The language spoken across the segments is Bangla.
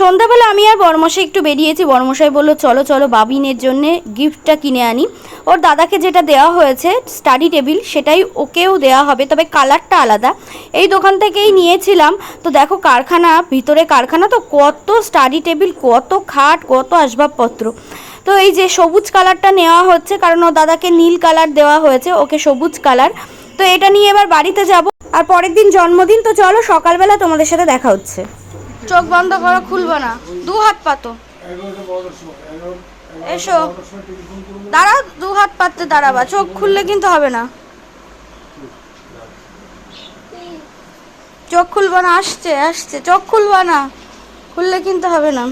সন্ধ্যাবেলা আমি আর বর্মশাই একটু বেরিয়েছি। বর্মশাই বলল, চলো চলো বাবিনের জন্যে গিফটটা কিনে আনি। ওর দাদাকে যেটা দেওয়া হয়েছে স্টাডি টেবিল সেটাই ওকেও দেওয়া হবে, তবে কালারটা আলাদা। এই দোকান থেকেই নিয়েছিলাম। তো দেখো কারখানা, ভিতরে কারখানা তো কত স্টাডি টেবিল কত খাট, কত আসবাবপত্র। তো এই যে সবুজ কালারটা নেওয়া হচ্ছে, কারণ ও দাদাকে নীল কালার দেওয়া হয়েছে, ওকে সবুজ কালার তো এটা নিয়ে এবার বাড়িতে যাব। আর পরের দিন জন্মদিন, তো চলো সকালবেলা তোমাদের সাথে দেখা হচ্ছে। চোখ বন্ধ করো, খুলবো না। দু হাত পাতো। এসো। দাঁড়া দু হাত পাততে দাঁড়াবা। চোখ খুললে কিন্তু হবে না। চোখ খুলবো না, আসছে আসছে। চোখ খুলবা না। খুললে কিন্তু হবে না।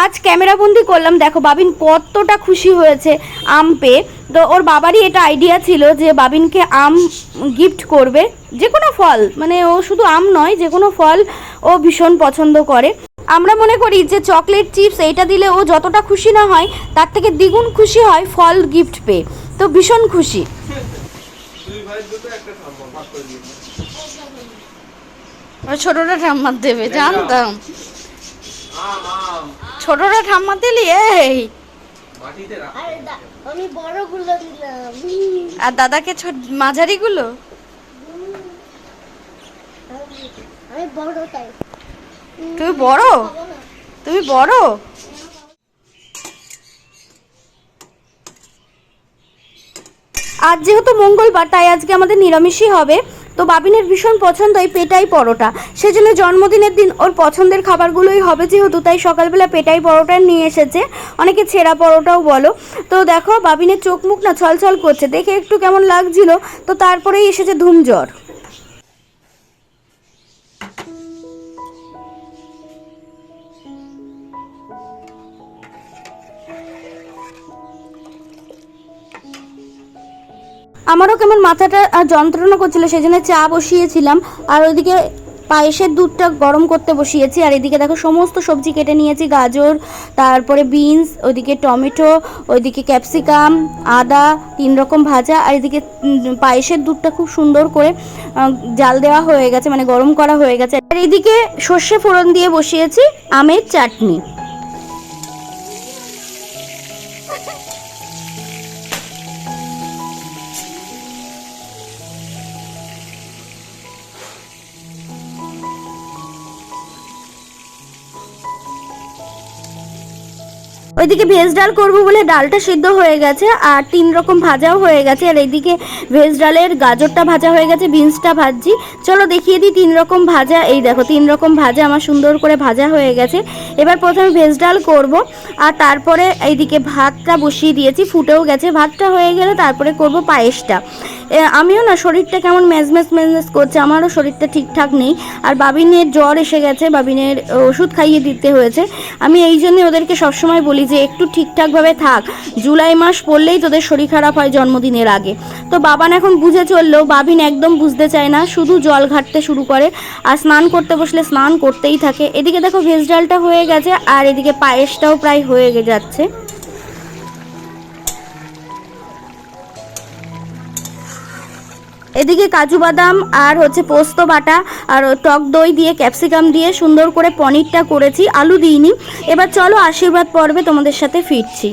আজ ক্যামেরা বন্দি করলাম। দেখো, বাবিন কতটা খুশি হয়েছে আম পেয়ে। তো ওর বাবারই এটা আইডিয়া ছিল যে বাবিনকে আম গিফট করবে, যে কোনো ফল। মানে ও শুধু আম নয়, যে কোনো ফল ও ভীষণ পছন্দ করে। আমরা মনে করি যে চকলেট চিপস এইটা দিলে ও যতটা খুশি না হয়, তার থেকে দ্বিগুণ খুশি হয় ফল গিফট পেয়ে। তো ভীষণ খুশি। ছোটটা ঠাম্মার দেবে, জানতাম। ছোটটা ঠাম্মার দিলি এই। আরে দা আমি বড়গুলো দিলাম। আর দাদাকে ছোট মাঝারিগুলো? আমি বড়টাই তুমি বড়? তুমি বড়? আজ যেহেতু মঙ্গলবার তাই আজকে আমাদের নিরামিষই হবে। তো বাবিনের ভীষণ পছন্দ এই পেটাই পরোটা। সেজন্য জন্মদিনের দিন ওর পছন্দের খাবারগুলোই হবে যেহেতু, তাই সকালবেলা পেটাই পরোটা নিয়ে এসেছে। অনেকে ছেঁড়া পরোটাও বলো। তো দেখো, বাবিনের চোখ মুখ না ছলছল করছে। দেখে একটু কেমন লাগছিল। তো তারপরেই এসেছে ধুম জ্বর আমারও কেমন মাথাটা যন্ত্রণা করছিল সেই জন্য চা বসিয়েছিলাম। আর ওইদিকে পায়েসের দুধটা গরম করতে বসিয়েছি। আর এদিকে দেখো সমস্ত সবজি কেটে নিয়েছি, গাজর, তারপরে বিনস, ওইদিকে টমেটো, ওইদিকে ক্যাপসিকাম, আদা, তিন রকম ভাজা। আর এদিকে পায়েসের দুধটা খুব সুন্দর করে জাল দেওয়া হয়ে গেছে মানে গরম করা হয়ে গেছে। আর এদিকে সর্ষে ফোড়ন দিয়ে বসিয়েছি, আমের চাটনি। ওইদিকে ভেজ ডাল করব বলে ডালটা সিদ্ধ হয়ে গেছে, আর তিন রকম ভাজাও হয়ে গেছে। আর এইদিকে ভেজ ডালের গাজরটা ভাজা হয়ে গেছে, বিনসটা ভাজছি। চলো দেখিয়ে দিই তিন রকম ভাজা। এই দেখো, তিন রকম ভাজা, আমার সুন্দর করে ভাজা হয়ে গেছে। এবার প্রথমে ভেজ ডাল করব, আর তারপরে এইদিকে ভাতটা বসিয়ে দিয়েছি, ফুটেও গেছে। ভাতটা হয়ে গেলে তারপরে করব পায়েসটা। আমিও না শরীরটা কেমন ম্যাজম্যাজ ম্যাজম্যাজ করছে, আমারও শরীরটা ঠিকঠাক নেই। আর বাবিনের জ্বর এসে গেছে, বাবিনের ওষুধ খাইয়ে দিতে হয়েছে। আমি এই জন্য ওদেরকে সবসময় বলি যে একটু ঠিকঠাকভাবে থাক। জুলাই মাস পড়লেই তোদের শরীর খারাপ হয় জন্মদিনের আগে। তো বাবান এখন বুঝে চললেও বাবিন একদম বুঝতে চায় না, শুধু জল ঘাটতে শুরু করে। আর স্নান করতে বসলে স্নান করতেই থাকে। এদিকে দেখো ভেজ ডালটা হয়ে গেছে, আর এদিকে পায়েসটাও প্রায় হয়ে যাচ্ছে। এদিকে কাজু বাদাম আর হচ্ছে পোস্ত বাটা আর টক দই দিয়ে ক্যাপসিকাম দিয়ে সুন্দর করে পনিরটা করেছি, আলু দিইনি। এবার চলো আশীর্বাদ পর্বে তোমাদের সাথে ফিরছি।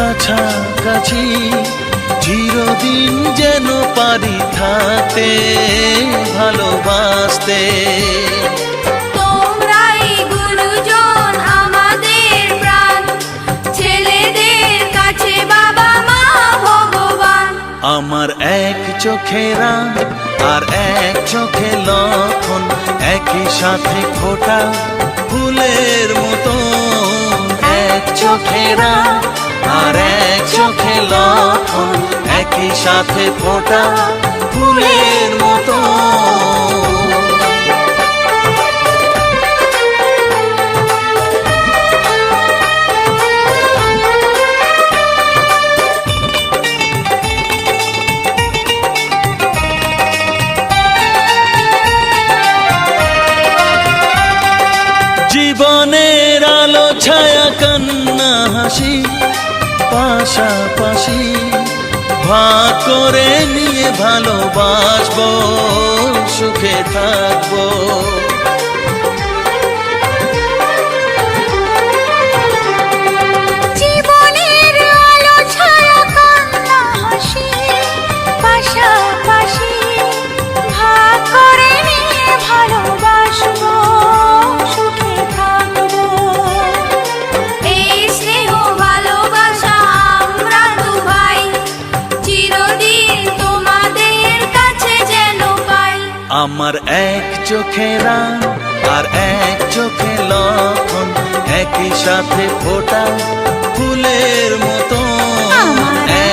কাছাকাছি চিরদিন যেন পারি থাকতে ভালোবাসতে। আমার এক চোখে রাম আর এক চোখে লক্ষণ একই সাথে ফোটা ফুলের মতো এক চোখে আর এক চোখে লক্ষণ একই সাথে ফোটা ফুলের পাশাপাশি ভাগ করে নিয়ে ভালোবাসবো সুখে থাকব। আমার এক চোখে রাম আর এক চোখে লক্ষণ একই সাথে ফোটা ফুলের মতো।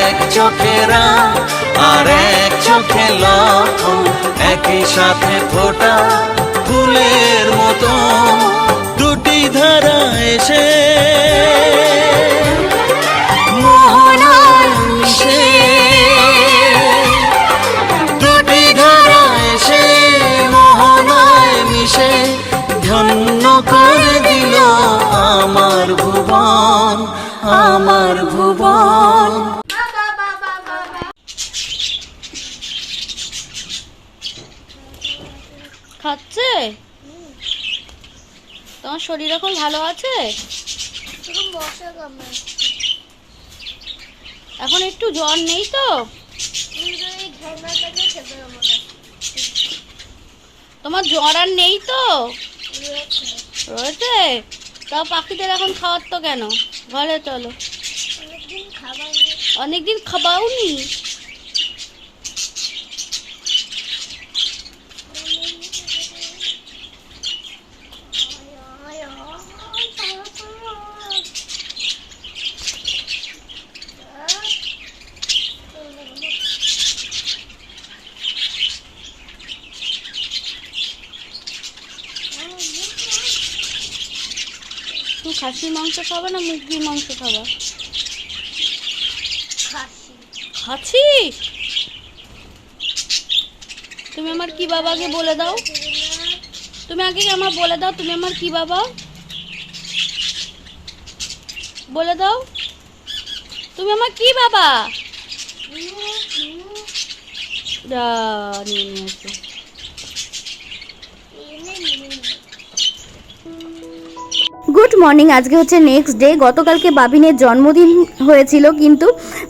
এক চোখে রাম আর এক চোখে লক্ষণ একই সাথে ফোটা ফুলের মতো। দুটি ধারা এসে আমার ভুবন। খাচ্ছে? তোমার শরীর এখন ভালো আছে? এখন একটু জ্বর নেই তো? তোমার জ্বর আর নেই তো? রয়েছে। রয়েছে? তাও পাখিদের এখন খাওয়ার তো কেন? ঘরে চলো। অনেকদিন খাবাও নেই? খাসির মাংস খাবা না মুরগির মাংস খাবা? খাসি। তুমি আমার কি বাবাকে বলে দাও? তুমি আগে আমার বলে দাও তুমি আমার কি বাবা? বলে দাও। তুমি আমার কি বাবা? নিয়ে নিয়ে গুড মর্নিং আজকে হচ্ছে নেক্সট ডে গতকালকে বাবিনের জন্মদিন হয়েছিল, কিন্তু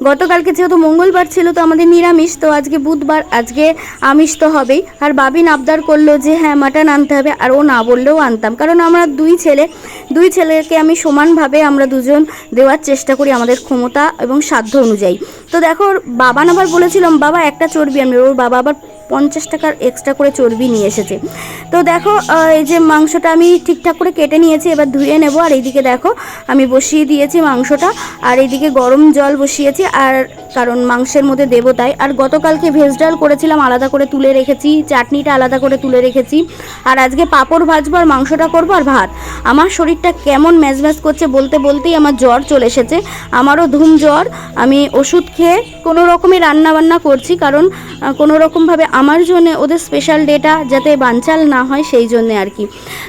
গতকালকে যেহেতু মঙ্গলবার ছিল, তো আমাদের নিরামিষ, তো আজকে বুধবার, আজকে আমিষ তো হবেই। আর বাবিন আবদার করল যে হ্যাঁ মাটন আনতে হবে। আর ও না বললেও আনতাম। কারণ আমরা দুই ছেলে, দুই ছেলেকে আমি সমানভাবে আমরা দুজন দেওয়ার চেষ্টা করি আমাদের ক্ষমতা এবং সাধ্য অনুযায়ী। তো দেখো বাবা আবার বলেছিলাম বাবা, একটা চর্বি আমি ওর বাবা আবার পঞ্চাশ টাকার এক্সট্রা করে চর্বি নিয়ে এসেছে। তো দেখো এই যে মাংসটা আমি ঠিকঠাক করে কেটে নিয়েছি, এবার ধুয়ে নেব। আর এইদিকে দেখো, আমি বসিয়ে দিয়েছি মাংসটা। আর এইদিকে গরম জল বসিয়েছি, আর কারণ মাংসের মধ্যে দেবো তাই। আর গতকালকে ভেজ ডাল করেছিলাম, আলাদা করে তুলে রেখেছি, চাটনিটা আলাদা করে তুলে রেখেছি। আর আজকে পাঁপড় ভাজবো আর মাংসটা করব আর ভাত। আমার শরীরটা কেমন ম্যাজ ম্যাজ করছে বলতে বলতেই আমার জ্বর চলে এসেছে। আমারও ধুম জ্বর। আমি ওষুধ খেয়ে কোনো রকমই রান্না বান্না করছি, কারণ কোনো রকমভাবে আমার জন্য ওদের স্পেশাল ডেটা যাতে বানচাল না হয় সেই জন্য আর কি।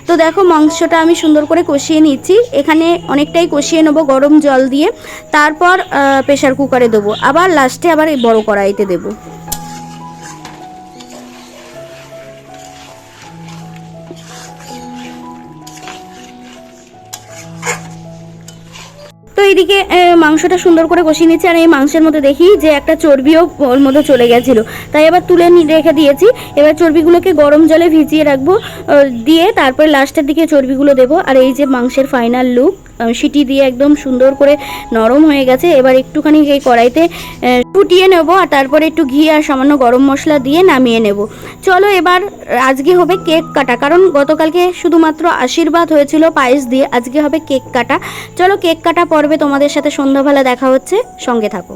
তো দেখো মাংসটা আমি সুন্দর করে কষিয়ে নিচ্ছি। এখানে অনেকটাই কষিয়ে নেব গরম জল দিয়ে। তারপর প্রেশার কুকারে দেবো। আবার লাস্টে আবার এই বড়ো কড়াইতে দেবো। তো এইদিকে মাংসটা সুন্দর করে কষিয়ে নিচ্ছি, আর এই মাংসের মধ্যে দেখি যে একটা চর্বিও ওর মধ্যে চলে গেছিল। তাই এবার তুলে রেখে দিয়েছি। এবার চর্বিগুলোকে গরম জলে ভিজিয়ে রাখব দিয়ে তারপরে লাস্টের দিকে চর্বিগুলো দেবো। আর এই যে মাংসের ফাইনাল লুক সিটি দিয়ে একদম সুন্দর করে নরম হয়ে গেছে। এবার একটুখানি এই কড়াইতে ফুটিয়ে নেব আর তারপরে একটু ঘি আর সামান্য গরম মশলা দিয়ে নামিয়ে নেব। চলো এবার, আজকে হবে কেক কাটা, কারণ গতকালকে শুধুমাত্র আশীর্বাদ হয়েছিল পায়েস দিয়ে, আজকে হবে কেক কাটা। চলো কেক কাটা পর্বে তোমাদের সাথে সন্ধ্যাবেলা দেখা হচ্ছে, সঙ্গে থাকো।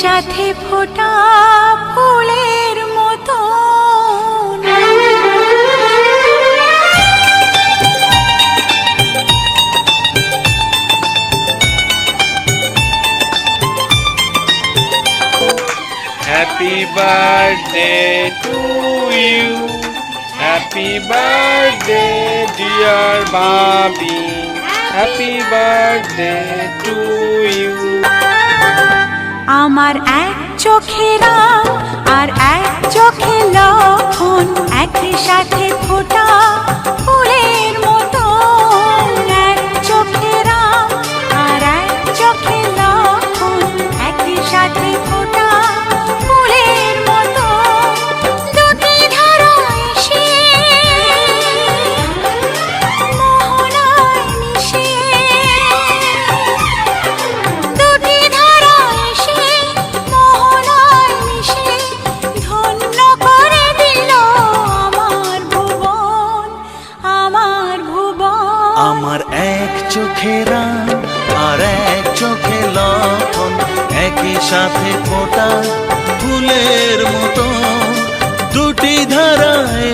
সাথে ফোটা ফুলের মতো। Happy birthday to you happy birthday dear Babi happy birthday to you thank you. আমার এক চোখে আর এক চোখে লক্ষণ একই সাথে ফোটা ফুলের মতো।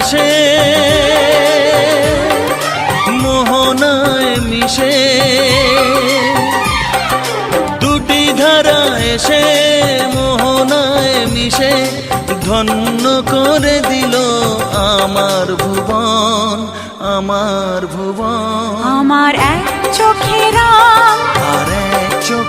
এসে মোহনায় মিশে। দুটি ধারা এসে মোহনায় মিশে। ধন্য করে দিল আমার ভুবন আমার ভুবন। আমার এক চোখে রাম আর এক চোখে